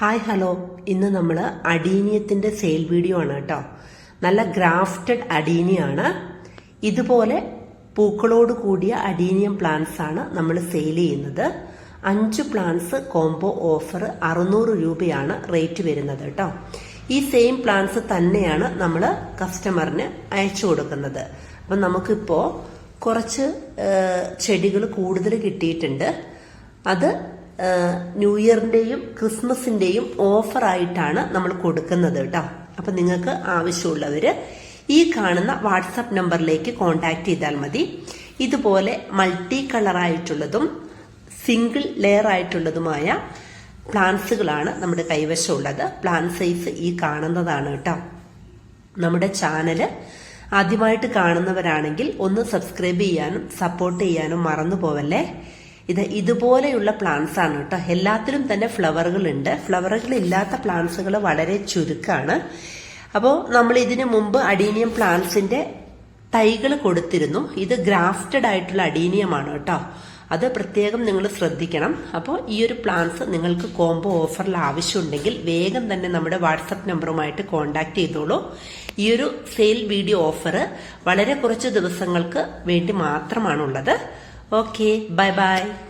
Hi hello ഇന്ന് നമ്മൾ അടീനിയത്തിന്റെ sale video ആണ് കേട്ടോ. നല്ല ഗ്രാഫ്റ്റഡ് അടീനിയാണ്. ഇതുപോലെ പൂക്കളോട് കൂടിയ അടീനിയം പ്ലാന്റ്സ് ആണ് നമ്മൾ സെയിൽ ചെയ്യുന്നത്. അഞ്ച് പ്ലാന്റ്സ് കോംബോ ഓഫർ അറുന്നൂറ് രൂപയാണ് റേറ്റ് വരുന്നത് കേട്ടോ. ഈ സെയിം പ്ലാന്റ്സ് തന്നെയാണ് നമ്മൾ കസ്റ്റമറിന് അയച്ചു കൊടുക്കുന്നത്. അപ്പം നമുക്കിപ്പോൾ കുറച്ച് ചെടികൾ കൂടുതൽ കിട്ടിയിട്ടുണ്ട്. അത് ന്യൂ ഇയറിന്റെയും ക്രിസ്മസിന്റെയും ഓഫറായിട്ടാണ് നമ്മൾ കൊടുക്കുന്നത് കേട്ടോ. അപ്പൊ നിങ്ങൾക്ക് ആവശ്യമുള്ളവര് ഈ കാണുന്ന വാട്സപ്പ് നമ്പറിലേക്ക് കോൺടാക്ട് ചെയ്താൽ മതി. ഇതുപോലെ മൾട്ടി കളർ ആയിട്ടുള്ളതും സിംഗിൾ ലെയർ ആയിട്ടുള്ളതുമായ പ്ലാന്റ്സുകളാണ് നമ്മുടെ കൈവശമുള്ളത്. പ്ലാൻ സൈസ് ഈ കാണുന്നതാണ് കേട്ടോ. നമ്മുടെ ചാനൽ ആദ്യമായിട്ട് കാണുന്നവരാണെങ്കിൽ ഒന്ന് സബ്സ്ക്രൈബ് ചെയ്യാനും സപ്പോർട്ട് ചെയ്യാനും മറന്നു പോവല്ലേ ഇത് ഇതുപോലെയുള്ള പ്ലാന്റ്സ് ആണ് കേട്ടോ. എല്ലാത്തിലും തന്നെ ഫ്ലവറുകൾ ഉണ്ട്. ഫ്ലവറുകൾ ഇല്ലാത്ത പ്ലാന്റ്സുകൾ വളരെ ചുരുക്കമാണ് അപ്പോൾ നമ്മൾ ഇതിനു മുമ്പ് അഡീനിയം പ്ലാന്റ്സിന്റെ തൈകൾ കൊടുത്തിരുന്നു. ഇത് ഗ്രാഫ്റ്റഡ് ആയിട്ടുള്ള അഡീനിയമാണ് കേട്ടോ. അത് പ്രത്യേകം നിങ്ങൾ ശ്രദ്ധിക്കണം. അപ്പോൾ ഈ ഒരു പ്ലാൻസ് നിങ്ങൾക്ക് കോംബോ ഓഫറിൽ ആവശ്യമുണ്ടെങ്കിൽ വേഗം തന്നെ നമ്മുടെ വാട്സപ്പ് നമ്പറുമായിട്ട് കോൺടാക്ട് ചെയ്തോളൂ. ഈ ഒരു സെയിൽ വീഡിയോ ഓഫർ വളരെ കുറച്ച് ദിവസങ്ങൾക്ക് വേണ്ടി മാത്രമാണുള്ളത്. Okay, bye bye.